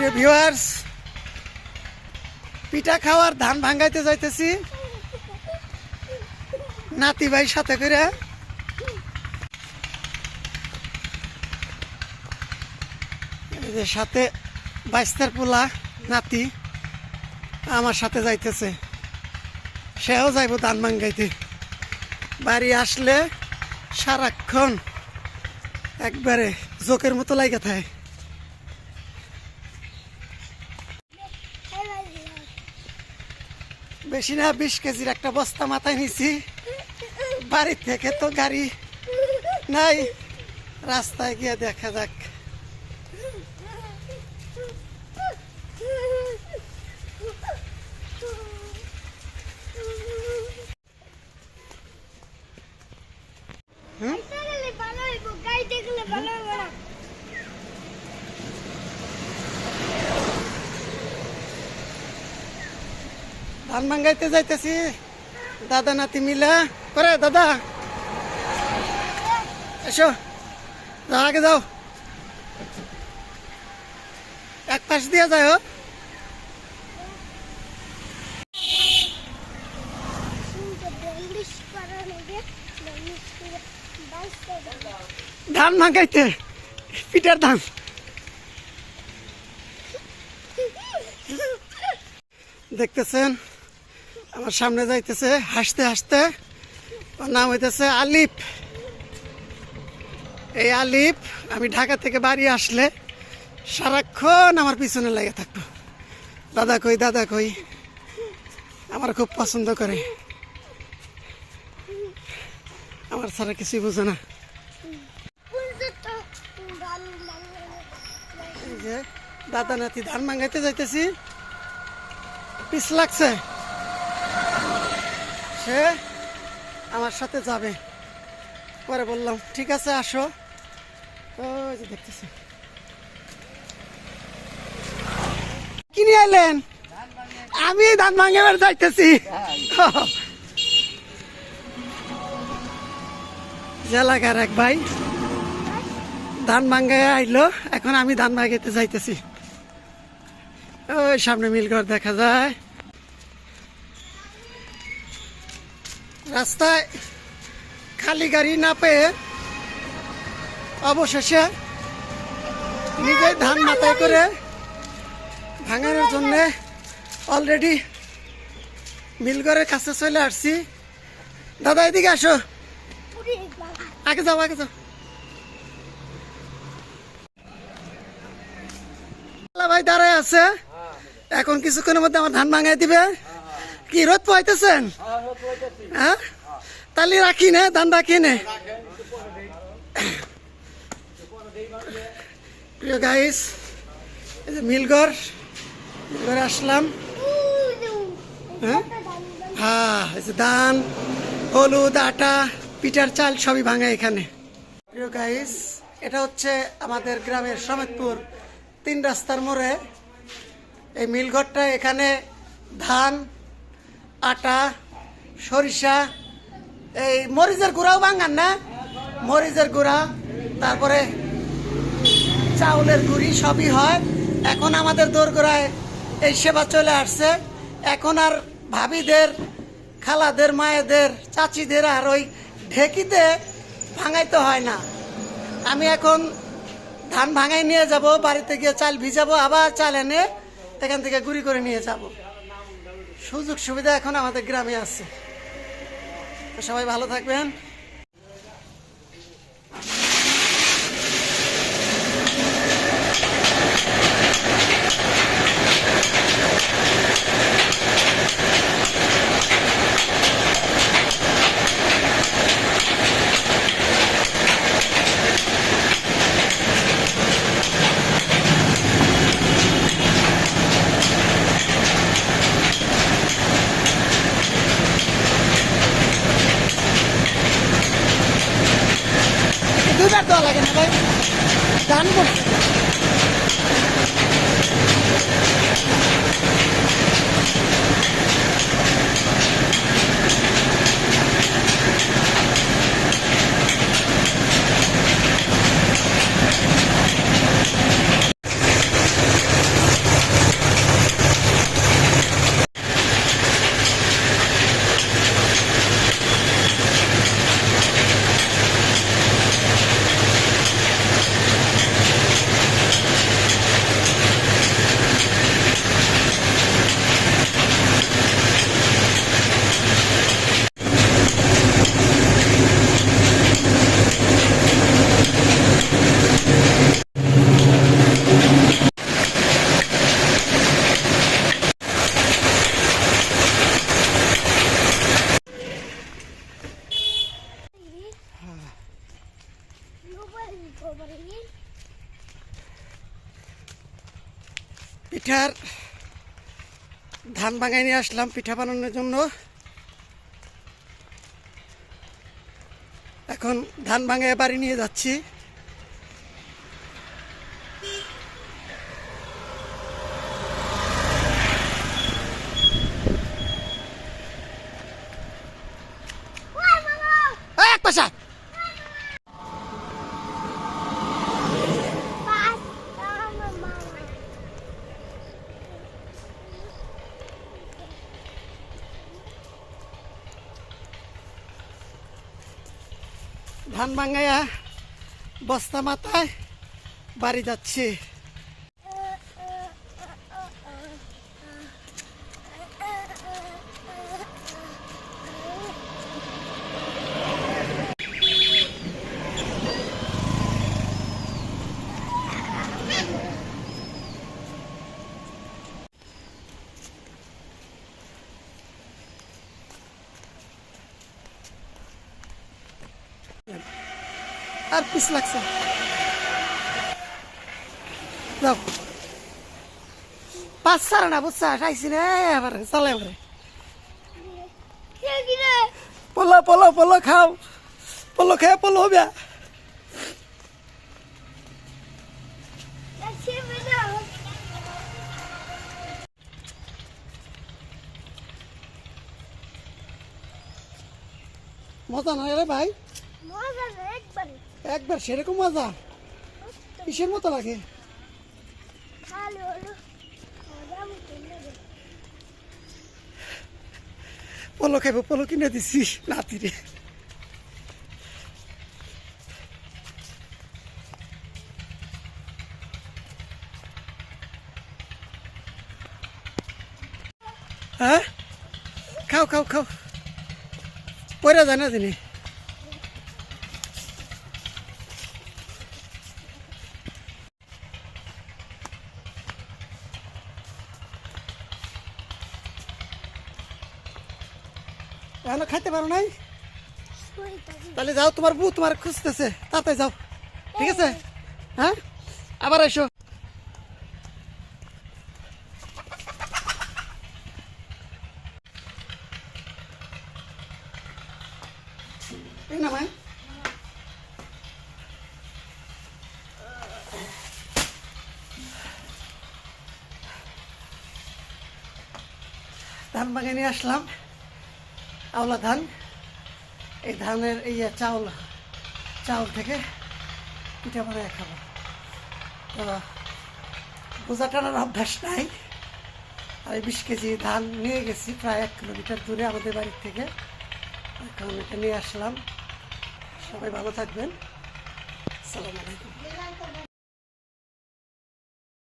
প্রিয় ভিউয়ার্স পিঠা খাওয়ার ধান ভাঙ্গাইতে যাইতেছি। নাতি ভাই সাথে করে। সাথে বাইস্তার পোলা নাতি আমার সাথে যাইতেছে। সেও যাইব ধান ভাঙ্গাইতে বাড়ি আসলে সারাক্ষণ একবারে জোকের মতো লাগে থাকে। বেশি না বিশ কেজির একটা বস্তা মাথায় নিছি। বাড়ি থেকে তো গাড়ি নাই। রাস্তায় গিয়ে দেখা যাক ভালো হইব গাই দেখলে ভালো হইব না ধান ভাঙ্গাইতে যাইতেছি। দাদা, নাতি মিলা। করে দাদা। এসো। আগে যাও। এক পাশ দিয়ে বাইশ টাকা ধান ভাঙ্গাইতে পিঠার ধান। দেখতেছেন? আমার সামনে যাইতেছে, হাসতে হাসতে ওর নাম হইতেছে আলিফ এই আলিফ আমি ঢাকা থেকে বাড়ি আসলে সারাক্ষণ আমার পিছনে লেগে থাকতো দাদা কই দাদা কই? আমার খুব পছন্দ করে। আমার ছাড়া কিছুই বোঝে না। দাদা নাতি ধান মাঙ্গাইতে যাইতেছি। পিস লাগছে? সে আমার সাথে যাবে। পরে বললাম, ঠিক আছে, আসো। ওই যে দেখতেছি। কি নিয়ে এলেন? আমি ধান ভাঙাবার যাইতেছি। জেলাকার এক ভাই ধান ভাঙ্গায় আইলো, এখন আমি ধান ভাঙাইতে যাইতেছি। ওই সামনে মিলঘর দেখা যায়। রাস্তায় খালি গাড়ি না পেয়ে অবশেষে নিজেই ধান মাথায় করে ভাঙানোর জন্য অলরেডি মিলঘরের কাছে চলে আসছি। দাদা, এদিকে আসো। আগে যাও আগে যাও। ভাই দাঁড়ায় আছে। এখন কিছুক্ষণের মধ্যে আমার ধান ভাঙাই দিবে। কি রোদ পাইতেছেন হ্যাঁ তালি রাখি নে ধান রাখি নে? প্রিয় গাইস এই যে মিলঘর মিলঘরে আসলাম। হ্যাঁ হ্যাঁ এই যে ধান, হলুদ, আটা, পিঠার চাল সবই ভাঙা এখানে। প্রিয় গাইস এটা হচ্ছে আমাদের গ্রামের সমেতপুর তিন রাস্তার মোড়ে। এই মিলঘরটা এখানে ধান আটা, সরিষা, এই মরিচের গুঁড়াও ভাঙান না? মরিচের গুঁড়া, তারপরে চাউলের গুঁড়ি সবই হয়। এখন আমাদের দোরগোড়ায় এই সেবা চলে আসছে। এখন আর ভাবিদের, খালাদের, মায়েদের, চাচিদের আর ওই ঢেকিতে ভাঙাইতে হয় না। আমি এখন ধান ভাঙাই নিয়ে যাব, বাড়িতে গিয়ে চাল ভিজাবো, আবার চাল এনে এখান থেকে গুঁড়ি করে নিয়ে যাব। সুযোগ সুবিধা এখন আমাদের গ্রামে আছে। সবাই ভালো থাকবেন। পিঠার ধান ভাঙায় নিয়ে আসলাম পিঠা বানানোর জন্য। এখন ধান ভাঙায় বাড়ি নিয়ে যাচ্ছি। ধান ভাঙাইয়া বস্তা মাথায় বাড়ি যাচ্ছি। আর পিস লাগছে। যাও পাঁচ সারা না, বুঝছা? খাইছি রে এবার চালাই এবারে। পলো পলো পলো খাও। পলো খেয়ে পলো হবে মজা নয় রে ভাই? মজা না একবারে। একবার সেরকম মজা। কিসের মতো লাগে? পলো খাইবো পলো কিনে দিছি নাতি রে। হ্যাঁ? খাও খাও খাও। পরে যায় না এখনও খাইতে পারো নাই? তাহলে যাও তোমার বউ তোমার খুঁজতেছে। তাড়াতাড়ি যাও। ঠিক আছে? হ্যাঁ? আবার এসো। না ভাই ধান বাগানে আসলাম। আওলা ধান, এই ধানের এই চাউল চাউল থেকে পিঠা বানিয়ে খাব। তো বোঝা টানার অভ্যাস নাই। এই বিশ কেজি ধান নিয়ে গেছি, প্রায় এক কিলোমিটার দূরে আমাদের বাড়ির থেকে। এখন এটা নিয়ে আসলাম। সবাই ভালো থাকবেন। সালাম আলাইকুম।